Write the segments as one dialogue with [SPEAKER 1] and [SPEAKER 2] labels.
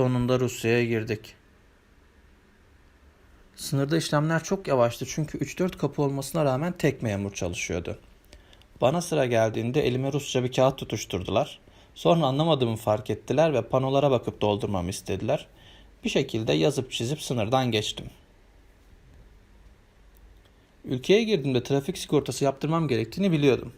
[SPEAKER 1] Sonunda Rusya'ya girdik. Sınırda işlemler çok yavaştı çünkü 3-4 kapı olmasına rağmen tek memur çalışıyordu. Bana sıra geldiğinde elime Rusça bir kağıt tutuşturdular. Sonra anlamadığımı fark ettiler ve panolara bakıp doldurmamı istediler. Bir şekilde yazıp çizip sınırdan geçtim. Ülkeye girdiğimde trafik sigortası yaptırmam gerektiğini biliyordum.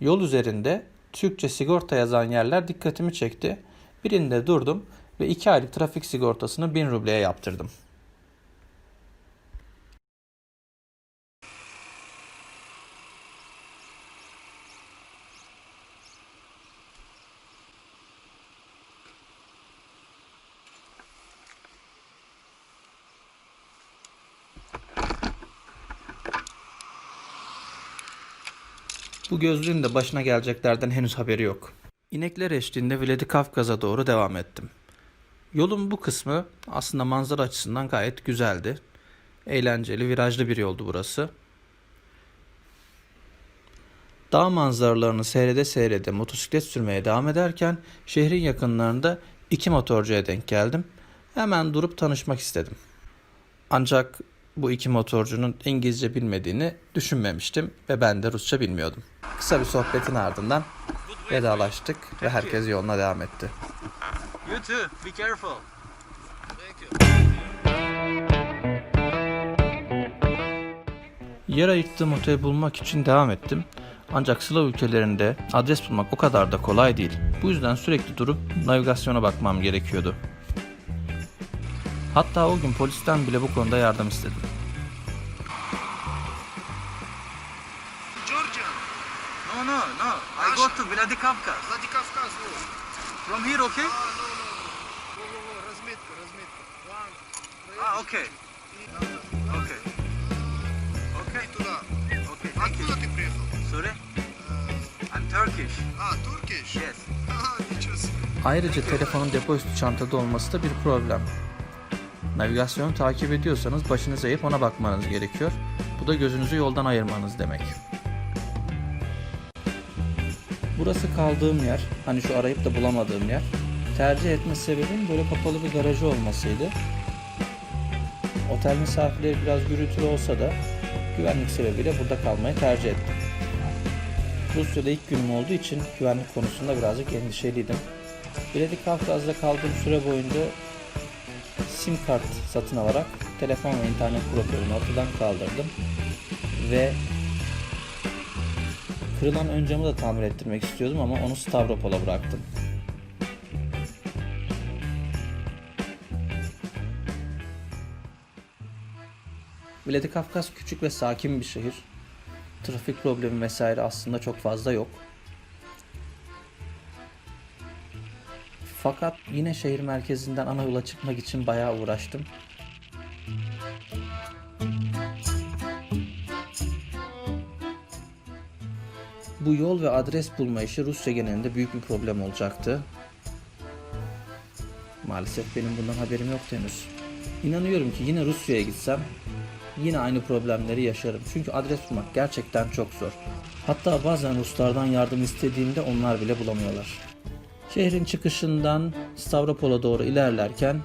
[SPEAKER 1] Yol üzerinde Türkçe sigorta yazan yerler dikkatimi çekti. Birinde durdum ve 2 aylık trafik sigortasını 1000 rubleye yaptırdım. Bu gözlüğün de başına geleceklerden henüz haberi yok. İnekler eşliğinde Vladikavkaz'a doğru devam ettim. Yolun bu kısmı aslında manzara açısından gayet güzeldi. Eğlenceli, virajlı bir yoldu burası. Dağ manzaralarını seyrede seyrede motosiklet sürmeye devam ederken şehrin yakınlarında iki motorcuya denk geldim. Hemen durup tanışmak istedim. Ancak bu iki motorcunun İngilizce bilmediğini düşünmemiştim ve ben de Rusça bilmiyordum. Kısa bir sohbetin ardından vedalaştık ve herkes yoluna devam etti.
[SPEAKER 2] You too. Be careful.
[SPEAKER 1] Yer ayırttığım oteli bulmak için devam ettim. Ancak Slav ülkelerinde adres bulmak o kadar da kolay değil. Bu yüzden sürekli durup navigasyona bakmam gerekiyordu. Hatta o gün polisten bile bu konuda yardım istedim.
[SPEAKER 3] Georgia,
[SPEAKER 2] No, no, no. I go to Vladikavkaz.
[SPEAKER 3] Vladikavkaz, no.
[SPEAKER 2] From here, okay? okay.
[SPEAKER 3] проехали.
[SPEAKER 2] Okay. Okay.
[SPEAKER 3] И туда.
[SPEAKER 2] Okay. Thank you.
[SPEAKER 3] Откуда ты приехал?
[SPEAKER 2] Sorry?
[SPEAKER 3] Э,
[SPEAKER 2] I'm Turkish.
[SPEAKER 3] А, Туркиш?
[SPEAKER 2] Yes.
[SPEAKER 3] Ага, ничего себе.
[SPEAKER 1] Ayrıca telefonun depozito çantada olması da bir problem. Navigasyonu takip ediyorsanız başınızı eğip ona bakmanız gerekiyor. Bu da gözünüzü yoldan ayırmanız demek. Burası kaldığım yer, hani şu arayıp da bulamadığım yer. Tercih etme sebebim böyle kapalı bir garajı olmasıydı. Otel misafirleri biraz gürültülü olsa da güvenlik sebebiyle burada kalmayı tercih ettim. Rusya'da ilk günüm olduğu için güvenlik konusunda birazcık endişeliydim. Vladikavkaz'da kaldığım süre boyunca sim kart satın alarak telefon ve internet problemini ortadan kaldırdım. Ve kırılan ön camı da tamir ettirmek istiyordum ama onu Stavropol'a bıraktım. Vladikavkaz küçük ve sakin bir şehir. Trafik problemi vesaire aslında çok fazla yok. Fakat yine şehir merkezinden ana yola çıkmak için bayağı uğraştım. Bu yol ve adres bulma işi Rusya genelinde büyük bir problem olacaktı. Maalesef benim bundan haberim yok henüz. İnanıyorum ki yine Rusya'ya gitsem yine aynı problemleri yaşarım. Çünkü adres bulmak gerçekten çok zor. Hatta bazen Ruslardan yardım istediğimde onlar bile bulamıyorlar. Şehrin çıkışından Stavropol'a doğru ilerlerken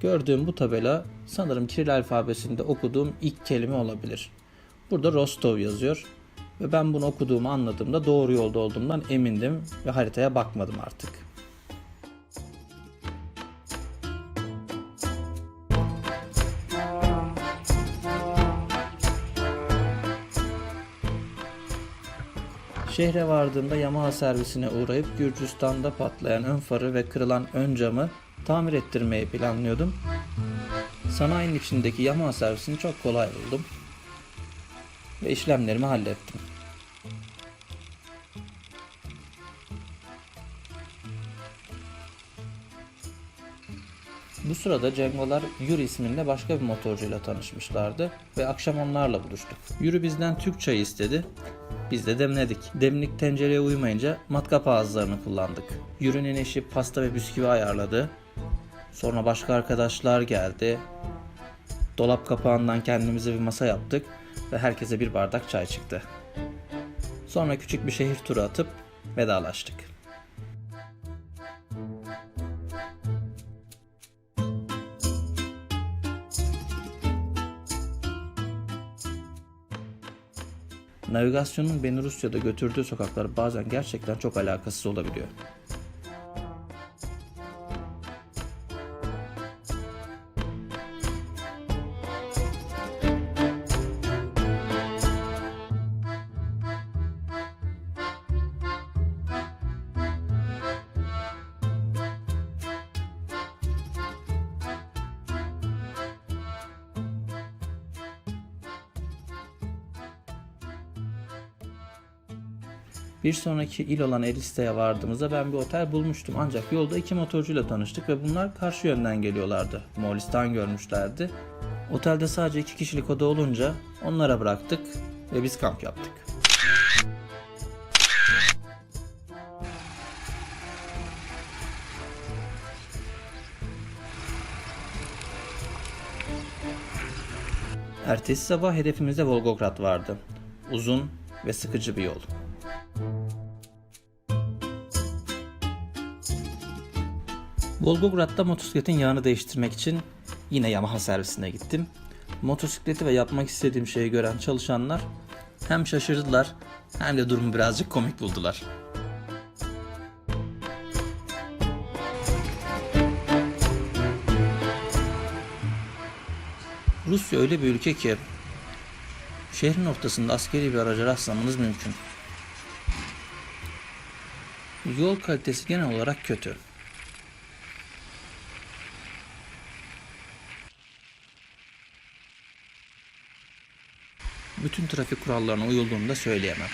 [SPEAKER 1] gördüğüm bu tabela sanırım Kiril alfabesinde okuduğum ilk kelime olabilir. Burada Rostov yazıyor ve ben bunu okuduğumu anladığımda doğru yolda olduğumdan emindim ve haritaya bakmadım artık. Şehre vardığımda Yamaha servisine uğrayıp Gürcistan'da patlayan ön farı ve kırılan ön camı tamir ettirmeyi planlıyordum. Sanayinin içindeki Yamaha servisini çok kolay buldum ve işlemlerimi hallettim. Bu sırada Cengolar Yuri isminde başka bir motorcuyla tanışmışlardı ve akşam onlarla buluştuk. Yuri bizden Türk çayı istedi. Biz de demledik. Demlik tencereye uymayınca matkap ağızlarını kullandık. Yuri'nin eşi pasta ve bisküvi ayarladı. Sonra başka arkadaşlar geldi. Dolap kapağından kendimize bir masa yaptık ve herkese bir bardak çay çıktı. Sonra küçük bir şehir turu atıp vedalaştık. Navigasyonun beni Rusya'da götürdüğü sokaklar bazen gerçekten çok alakasız olabiliyor. Bir sonraki il olan Elista'ya vardığımızda ben bir otel bulmuştum ancak yolda iki motorcuyla tanıştık ve bunlar karşı yönden geliyorlardı. Moğolistan görmüşlerdi. Otelde sadece iki kişilik oda olunca onlara bıraktık ve biz kamp yaptık. Ertesi sabah hedefimizde Volgograd vardı. Uzun ve sıkıcı bir yol. Volgograd'da motosikletin yağını değiştirmek için yine Yamaha servisine gittim. Motosikleti ve yapmak istediğim şeyi gören çalışanlar hem şaşırdılar hem de durumu birazcık komik buldular. Rusya öyle bir ülke ki şehrin ortasında askeri bir araca rastlamanız mümkün. Yol kalitesi genel olarak kötü. Bütün trafik kurallarına uyulduğunu da söyleyemem.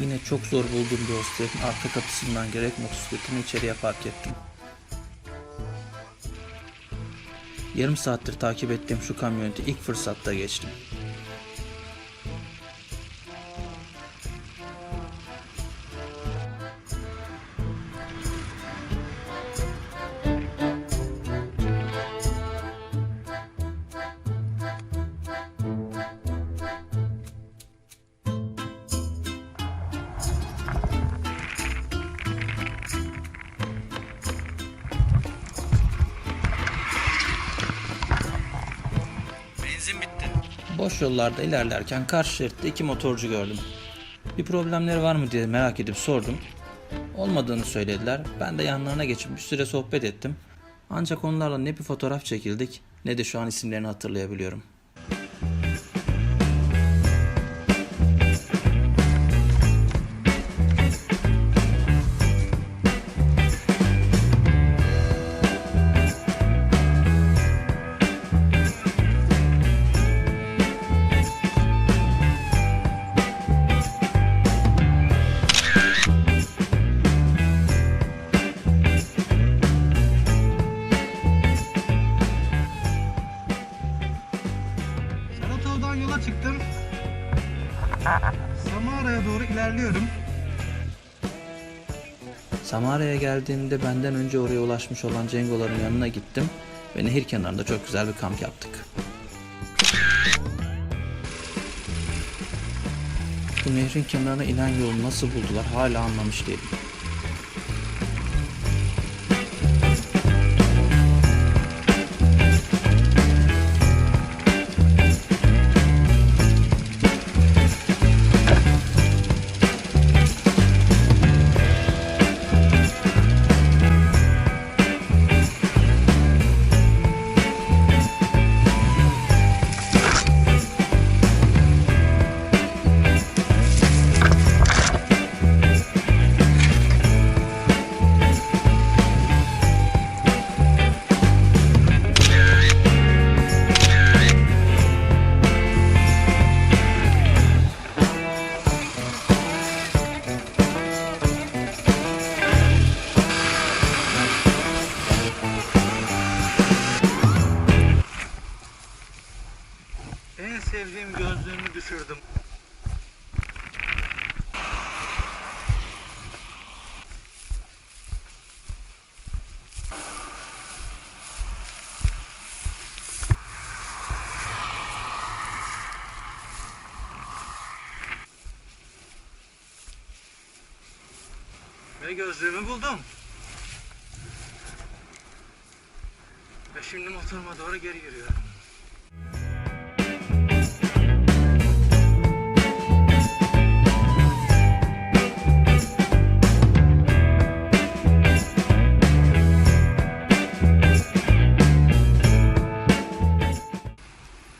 [SPEAKER 1] Yine çok zor bulduğum bir hosteletin arka kapısından gerek motosikletimi içeriye park ettim. Yarım saattir takip ettiğim şu kamyoneti ilk fırsatta geçtim. Boş yollarda ilerlerken karşı şeritte iki motorcu gördüm. Bir problemleri var mı diye merak edip sordum. Olmadığını söylediler. Ben de yanlarına geçip bir süre sohbet ettim. Ancak onlarla ne bir fotoğraf çekildik ne de şu an isimlerini hatırlayabiliyorum.
[SPEAKER 3] İlerliyorum.
[SPEAKER 1] Samara'ya geldiğimde benden önce oraya ulaşmış olan Cengoların yanına gittim ve nehir kenarında çok güzel bir kamp yaptık. Bu nehrin kenarına inen yolu nasıl buldular hala anlamış değilim.
[SPEAKER 3] Gözlüğümü buldum. Ve şimdi motoruma doğru geri yürüyorum.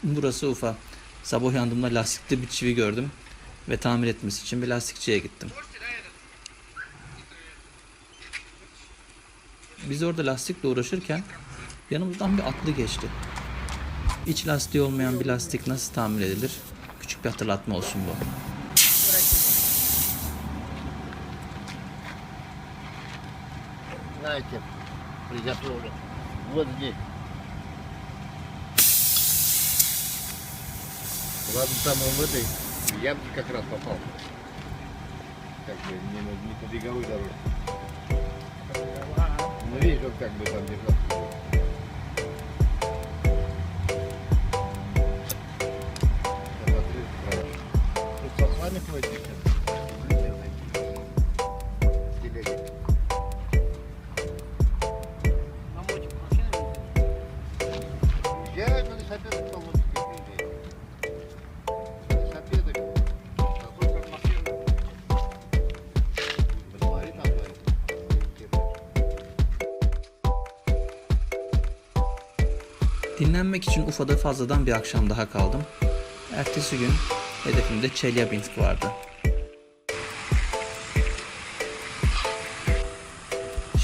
[SPEAKER 1] Burası Ufa. Sabah uyandığımda lastikli bir çivi gördüm ve tamir etmesi için bir lastikçiye gittim. Biz orada lastikle uğraşırken yanımızdan bir atlı geçti. İç lastiği olmayan bir lastik nasıl tamir edilir? Küçük bir hatırlatma olsun bu.
[SPEAKER 4] Знаете, приготовлю. Вот здесь. Ладно, там он в этой ямке как раз попал. Как бы не, на- не по беговой дороге. Ну, видишь, вот как бы там держаться.
[SPEAKER 1] Dinlenmek için Ufa'da fazladan bir akşam daha kaldım. Ertesi gün hedefimde Çelyabinsk vardı.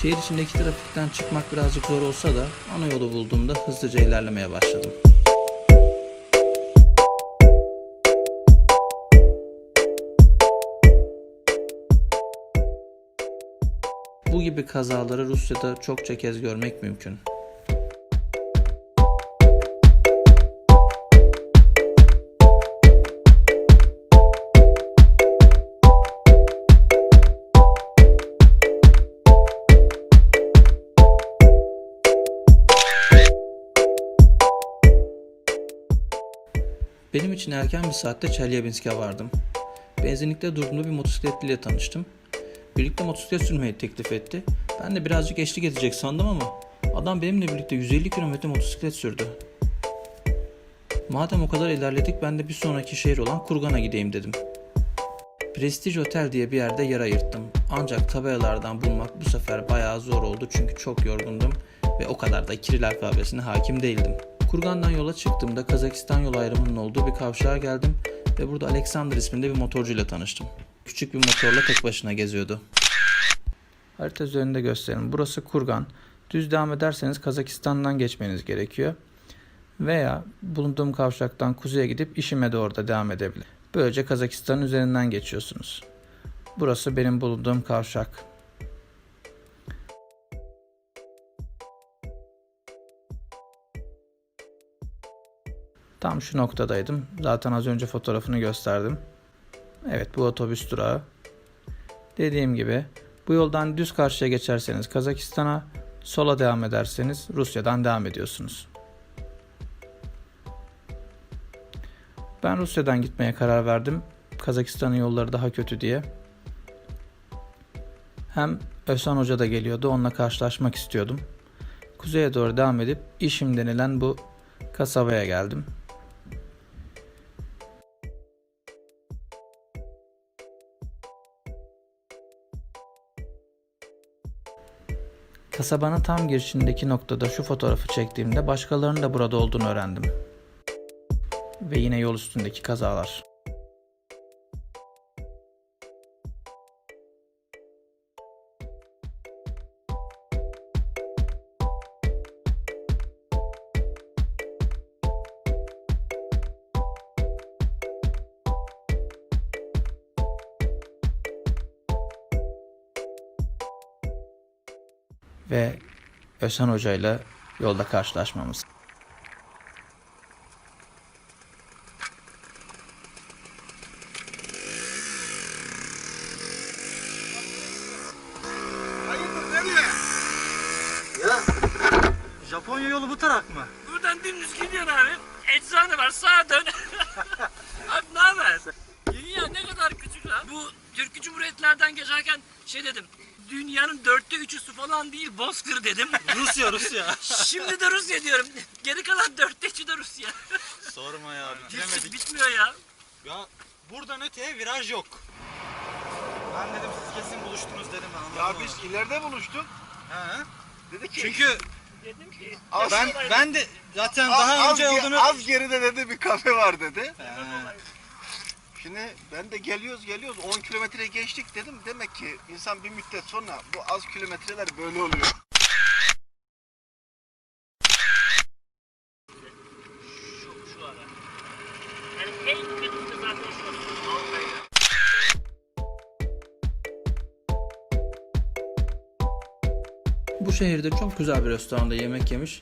[SPEAKER 1] Şehir içindeki trafikten çıkmak birazcık zor olsa da ana yolu bulduğumda hızlıca ilerlemeye başladım. Bu gibi kazaları Rusya'da çokça kez görmek mümkün. Benim için erken bir saatte Çelyabinsk'e vardım. Benzinlikte durduğumda bir motosikletliyle tanıştım. Birlikte motosiklet sürmeyi teklif etti. Ben de birazcık eşlik edecek sandım ama adam benimle birlikte 150 km motosiklet sürdü. Madem o kadar ilerledik ben de bir sonraki şehir olan Kurgan'a gideyim dedim. Prestige Otel diye bir yerde yer ayırttım. Ancak tabelalardan bulmak bu sefer bayağı zor oldu çünkü çok yorgundum ve o kadar da Kiril alfabesine hakim değildim. Kurgan'dan yola çıktığımda Kazakistan yol ayrımının olduğu bir kavşağa geldim ve burada Alexander isminde bir motorcuyla tanıştım. Küçük bir motorla tek başına geziyordu. Harita üzerinde gösterin. Burası Kurgan. Düz devam ederseniz Kazakistan'dan geçmeniz gerekiyor. Veya bulunduğum kavşaktan kuzeye gidip işime de orada devam edebilir. Böylece Kazakistan'ın üzerinden geçiyorsunuz. Burası benim bulunduğum kavşak. Tam şu noktadaydım. Zaten az önce fotoğrafını gösterdim. Evet bu otobüs durağı. Dediğim gibi bu yoldan düz karşıya geçerseniz Kazakistan'a, sola devam ederseniz Rusya'dan devam ediyorsunuz. Ben Rusya'dan gitmeye karar verdim. Kazakistan'ın yolları daha kötü diye. Hem Ösan Hoca da geliyordu. Onunla karşılaşmak istiyordum. Kuzeye doğru devam edip işim denilen bu kasabaya geldim. Kasabanın tam girişindeki noktada şu fotoğrafı çektiğimde başkalarının da burada olduğunu öğrendim. Ve yine yol üstündeki kazalar. Ösen Hoca ile yolda karşılaşmamız.
[SPEAKER 3] Japonya yolu bu taraf mı?
[SPEAKER 5] Buradan dümdüz gidiyorsun abi. Eczane var sağa dön. abi ne haber? Dünya ne kadar küçük lan. Bu Türk Cumhuriyetlerden geçerken şey dedim. dünyanın dörtte üçü su falan değil bozkır dedim.
[SPEAKER 2] Rusya Rusya.
[SPEAKER 5] Şimdi de Rusya diyorum. Geri kalan dörtte üçü de Rusya.
[SPEAKER 2] Sorma ya
[SPEAKER 5] Hiç
[SPEAKER 2] bitiremedik.
[SPEAKER 5] bitmiyor ya.
[SPEAKER 2] Ya buradan öteye viraj yok. Ben dedim siz kesin buluştunuz dedim ben
[SPEAKER 3] İleride buluştuk.
[SPEAKER 2] He.
[SPEAKER 3] Dedi ki
[SPEAKER 2] Çünkü
[SPEAKER 5] Dedim ki
[SPEAKER 3] Az-
[SPEAKER 2] ben ben de zaten
[SPEAKER 3] az,
[SPEAKER 2] daha
[SPEAKER 3] az,
[SPEAKER 2] önce
[SPEAKER 3] ge-
[SPEAKER 2] olduğunu
[SPEAKER 3] az geride dedi bir kafe var dedi.
[SPEAKER 2] He.
[SPEAKER 3] Şimdi ben de geliyoruz geliyoruz 10 kilometre geçtik dedim. Demek ki insan bir müddet sonra bu az kilometreler böyle oluyor.
[SPEAKER 1] Bu şehirde çok güzel bir restoranda yemek yemiş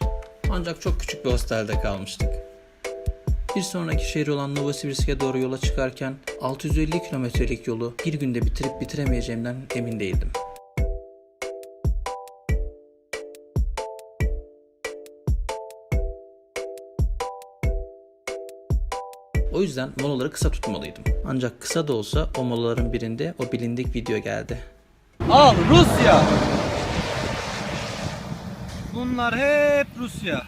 [SPEAKER 1] ancak çok küçük bir hostelde kalmıştık. Bir sonraki şehir olan Novosibirsk'e doğru yola çıkarken 650 kilometrelik yolu bir günde bitirip bitiremeyeceğimden emin değildim. O yüzden molaları kısa tutmalıydım. Ancak kısa da olsa o molaların birinde o bilindik video geldi.
[SPEAKER 6] Al Rusya. Bunlar hep Rusya.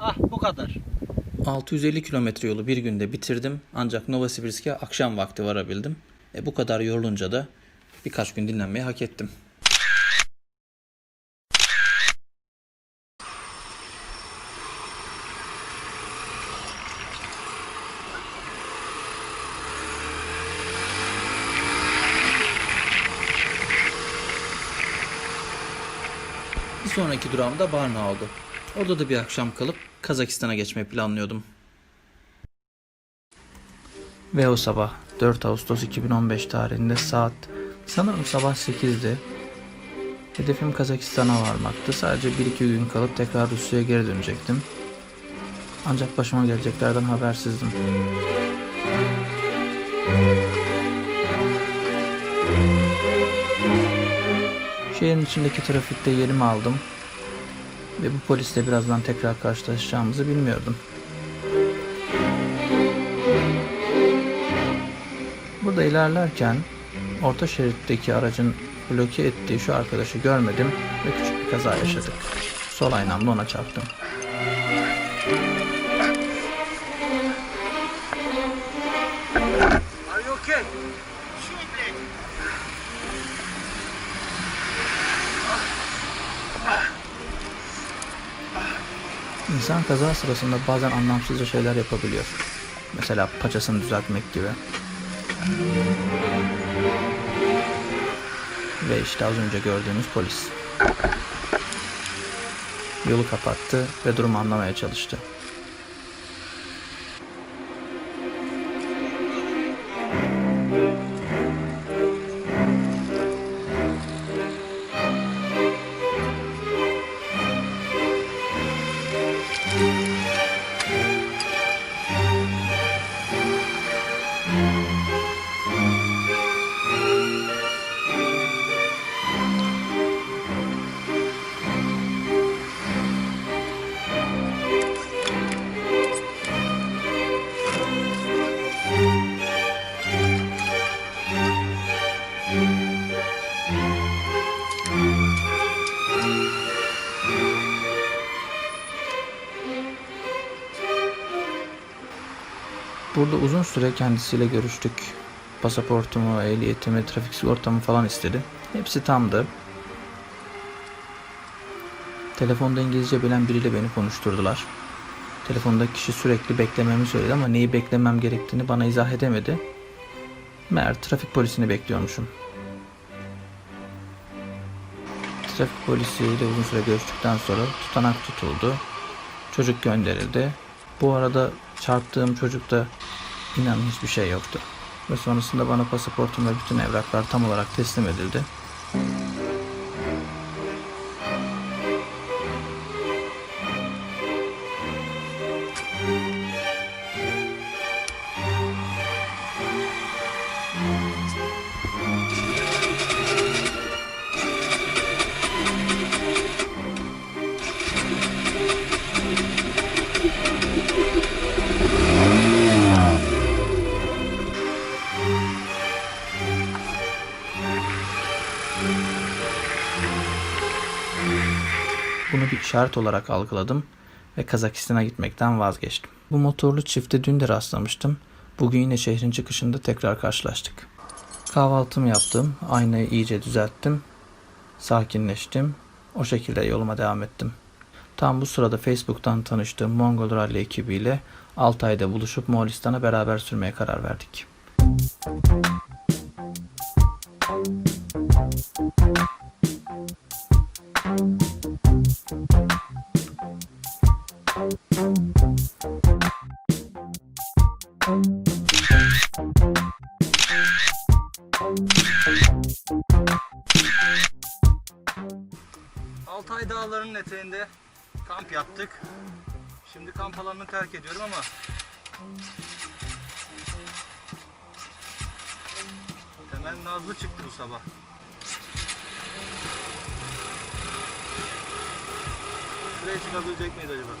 [SPEAKER 6] Ah bu kadar.
[SPEAKER 1] 650 kilometre yolu bir günde bitirdim ancak Novosibirsk'e akşam vakti varabildim. E bu kadar yorulunca da birkaç gün dinlenmeyi hak ettim. Bir sonraki durağım da Varna oldu. Orada da bir akşam kalıp Kazakistan'a geçmeyi planlıyordum. Ve o sabah 4 Ağustos 2015 tarihinde saat sanırım sabah 8'di. Hedefim Kazakistan'a varmaktı. Sadece 1-2 gün kalıp tekrar Rusya'ya geri dönecektim. Ancak başıma geleceklerden habersizdim. Şehrin içindeki trafikte yerimi aldım. Ve bu polisle birazdan tekrar karşılaşacağımızı bilmiyordum. Burada ilerlerken orta şeritteki aracın bloke ettiği şu arkadaşı görmedim ve küçük bir kaza yaşadık. Sol aynamla ona çarptım.
[SPEAKER 3] Are you okay?
[SPEAKER 1] İnsan kaza sırasında bazen anlamsızca şeyler yapabiliyor. Mesela paçasını düzeltmek gibi. Ve işte az önce gördüğünüz polis. Yolu kapattı ve durumu anlamaya çalıştı. Burada uzun süre kendisiyle görüştük. Pasaportumu, ehliyetimi, trafik sigortamı falan istedi. Hepsi tamdı. Telefonda İngilizce bilen biriyle beni konuşturdular. Telefonda kişi sürekli beklememi söyledi ama neyi beklemem gerektiğini bana izah edemedi. Meğer trafik polisini bekliyormuşum. Trafik polisiyle uzun süre görüştükten sonra tutanak tutuldu. Çocuk gönderildi. Bu arada çarptığım çocukta inan hiçbir şey yoktu. Ve sonrasında bana pasaportum ve bütün evraklar tam olarak teslim edildi. İşaret olarak algıladım ve Kazakistan'a gitmekten vazgeçtim. Bu motorlu çifte dün de rastlamıştım. Bugün yine şehrin çıkışında tekrar karşılaştık. Kahvaltımı yaptım, aynayı iyice düzelttim, sakinleştim. O şekilde yoluma devam ettim. Tam bu sırada Facebook'tan tanıştığım Mongol Rally ekibiyle Altay'da buluşup Moğolistan'a beraber sürmeye karar verdik.
[SPEAKER 6] Altay yaptık. Şimdi kamp alanını terk ediyorum ama Temel Nazlı çıktı bu sabah. Şuraya çıkabilecek miyiz acaba?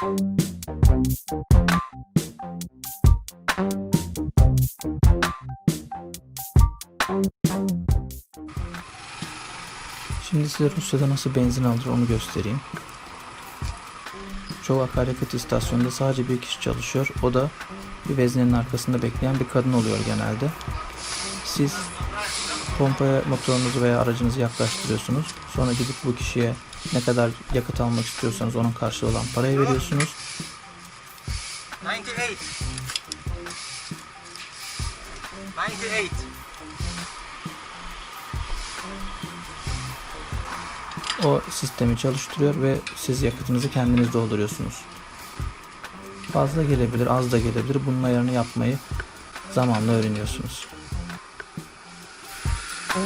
[SPEAKER 1] Şimdi size Rusya'da nasıl benzin alır onu göstereyim. Çoğu akaryakıt istasyonunda sadece bir kişi çalışıyor. O da bir veznenin arkasında bekleyen bir kadın oluyor genelde. Siz pompaya motorunuzu veya aracınızı yaklaştırıyorsunuz. Sonra gidip bu kişiye ne kadar yakıt almak istiyorsanız onun karşılığı olan parayı veriyorsunuz.
[SPEAKER 6] 98. 98.
[SPEAKER 1] O sistemi çalıştırıyor ve siz yakıtınızı kendiniz dolduruyorsunuz. Fazla gelebilir, az da gelebilir. Bunun ayarını yapmayı zamanla öğreniyorsunuz.
[SPEAKER 6] Sürdük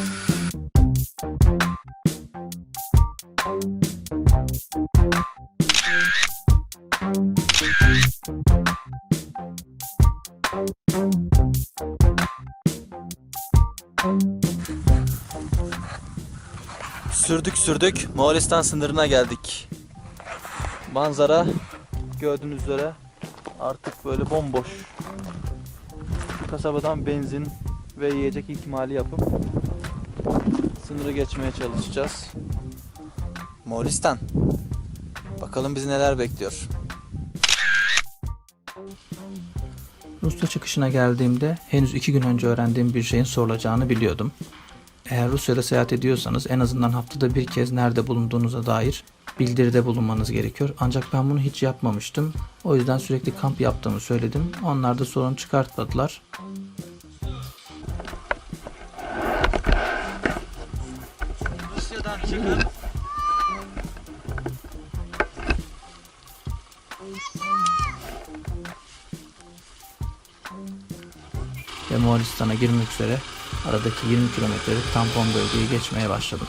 [SPEAKER 6] sürdük Moğolistan sınırına geldik. Manzara gördüğünüz üzere artık böyle bomboş. Kasabadan benzin ve yiyecek ikmali yapıp sınırı geçmeye çalışacağız. Moğolistan. Bakalım bizi neler bekliyor.
[SPEAKER 1] Rusya çıkışına geldiğimde henüz iki gün önce öğrendiğim bir şeyin sorulacağını biliyordum. Eğer Rusya'da seyahat ediyorsanız en azından haftada bir kez nerede bulunduğunuza dair bildiride bulunmanız gerekiyor. Ancak ben bunu hiç yapmamıştım. O yüzden sürekli kamp yaptığımı söyledim. Onlar da sorun çıkartmadılar. Ve Moğolistan'a girmek üzere aradaki 20 kilometrelik tampon bölgeyi geçmeye başladım.